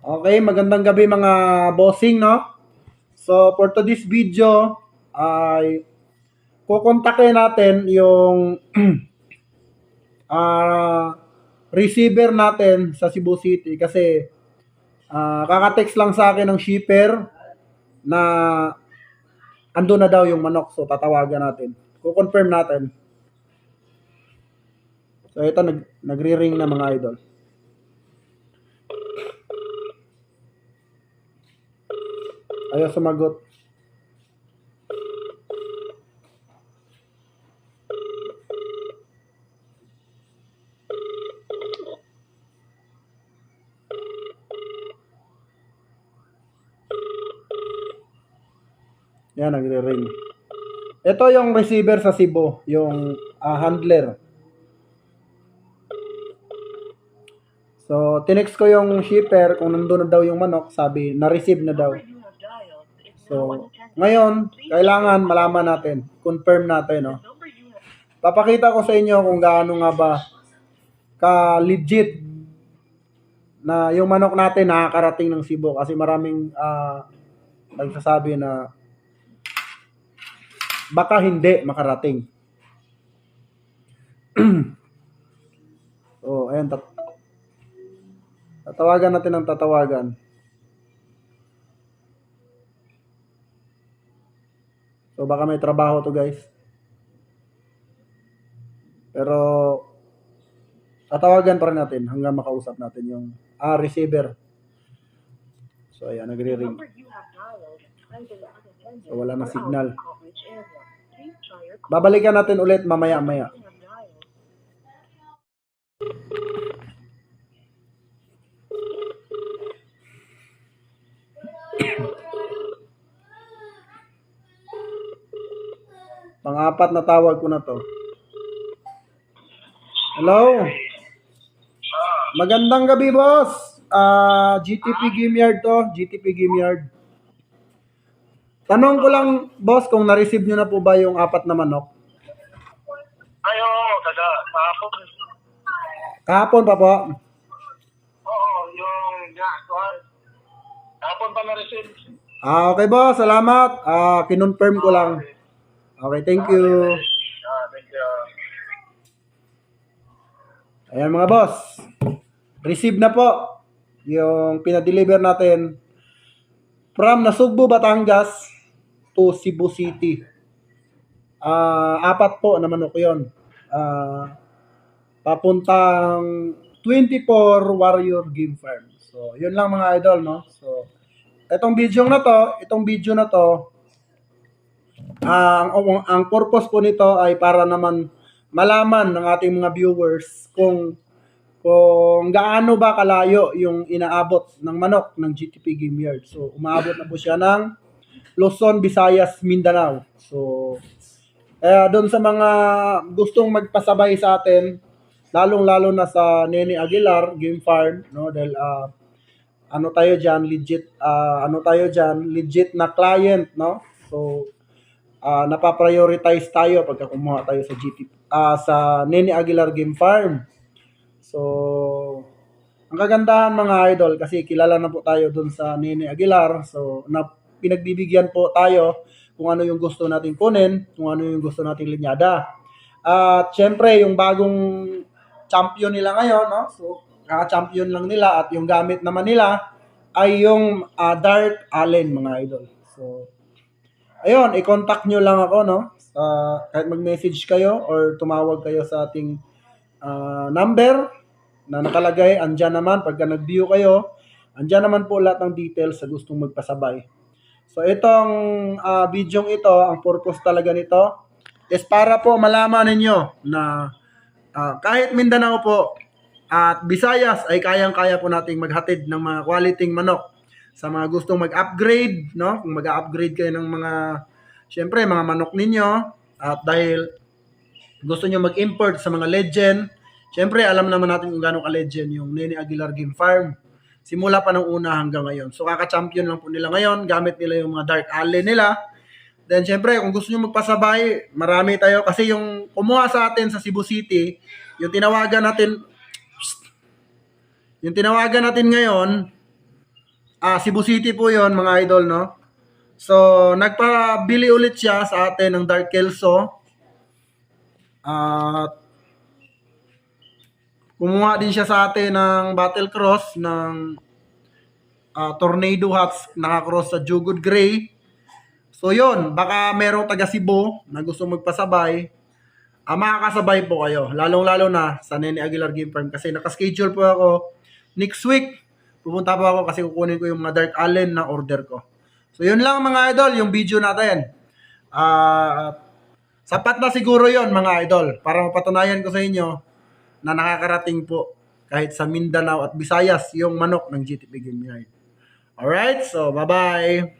Okay, magandang gabi mga bossing, no? So, for today's video, ay kukontakin natin yung ah receiver natin sa Cebu City kasi ah kaka-text lang sa akin ng shipper na ando na daw yung manok. So, tatawagan natin. Kukonfirm natin. So, ito, nag, nagre-ring na mga idol. Ayaw sumagot. Yan, nagre-ring. Ito yung receiver sa Cebu, yung ah, handler. So, tinext ko yung shipper kung nandun na daw yung manok, sabi, na-receive na daw. So, ngayon, kailangan malaman natin, confirm natin, no? Papakita ko sa inyo kung gaano nga ba ka-legit na yung manok natin nakakarating ng Cebu kasi maraming ah, nagsasabi na baka hindi makarating. so, ayan, tat- tatawagan natin ang tatawagan. So baka may trabaho to guys. Pero tatawagan pa rin natin hanggang makausap natin yung ah, receiver. So ayan, nagre-ring. So wala na signal. Babalikan natin ulit mamaya-maya. Pang-apat na tawag ko na to. Hello? Magandang gabi, boss. Ah, GTP Game Yard to. GTP Game Yard. Tanong ko lang, boss, kung na-receive nyo na po ba yung apat na manok? Ay, oo, taga, kahapon. Kahapon pa po. Oo, yung, nga, kuhan. Kahapon pa na-receive. Ah, okay, boss. Salamat. Ah, kinonfirm ko lang. Okay, thank you. Ah, thank you. Ayan mga boss. Receive na po yung pinadeliver natin from Nasugbu, Batangas to Cebu City. Ah, apat po na manok yun. Ah, papuntang 24 Warrior Game Farm. So, yun lang mga idol, no? So, itong video na to, itong video na to, ang, ang, ang purpose po nito ay para naman malaman ng ating mga viewers kung kung gaano ba kalayo yung inaabot ng manok ng GTP Game Yard. So, umaabot na po siya ng Luzon, Visayas, Mindanao. So, eh, doon sa mga gustong magpasabay sa atin, lalong-lalo na sa Nene Aguilar Game Farm, no? Dahil ah, ano tayo diyan, legit ah, ano tayo diyan, legit na client, no? So, ah napa-prioritize tayo pagka kumuha tayo sa GT ah sa Nene Aguilar Game Farm. So, ang kagandahan mga idol kasi kilala na po tayo doon sa Nene Aguilar. So, na pinagbibigyan po tayo kung ano yung gusto nating kunin, kung ano yung gusto nating linyada. At syempre, yung bagong champion nila ngayon, no? So, kaka-champion lang nila at yung gamit naman nila ay yung ah, Dark Allen mga idol. So, ayun, i-contact nyo lang ako, no? Sa, kahit mag-message kayo or tumawag kayo sa ating ah, number na nakalagay, andyan naman, pagka nag-view kayo, andyan naman po lahat ng details sa gustong magpasabay. So, itong ah, video ito, ang purpose talaga nito, is para po malaman ninyo na ah, kahit Mindanao po at Visayas ay kayang-kaya po nating maghatid ng mga quality manok sa mga gustong mag-upgrade, no? Kung mag-upgrade kayo ng mga, syempre, mga manok ninyo, at dahil gusto nyo mag-import sa mga legend, syempre, alam naman natin kung gaano ka-legend yung Nene Aguilar Game Farm. Simula pa ng una hanggang ngayon. So, kaka-champion lang po nila ngayon. Gamit nila yung mga Dark Alley nila. Then, syempre, kung gusto nyo magpasabay, marami tayo. Kasi yung kumuha sa atin sa Cebu City, yung tinawagan natin, yung tinawagan natin ngayon, Ah, Cebu City po yon mga idol, no? So, nagpabili ulit siya sa atin ng Dark Kelso. At kumuha din siya sa atin ng Battle Cross ng ah, Tornado Hats nakakross sa Jugod Gray. So, yon baka merong taga Cebu na gusto magpasabay. Ah, makakasabay po kayo. Lalong-lalo na sa Nene Aguilar Game Farm kasi nakaschedule po ako next week. Pupunta po ako kasi kukunin ko yung mga Dark Allen na order ko. So, yun lang mga idol, yung video natin. Ah, sapat na siguro yon mga idol para mapatunayan ko sa inyo na nakakarating po kahit sa Mindanao at Visayas yung manok ng GTP Game Yard. Alright, so bye-bye.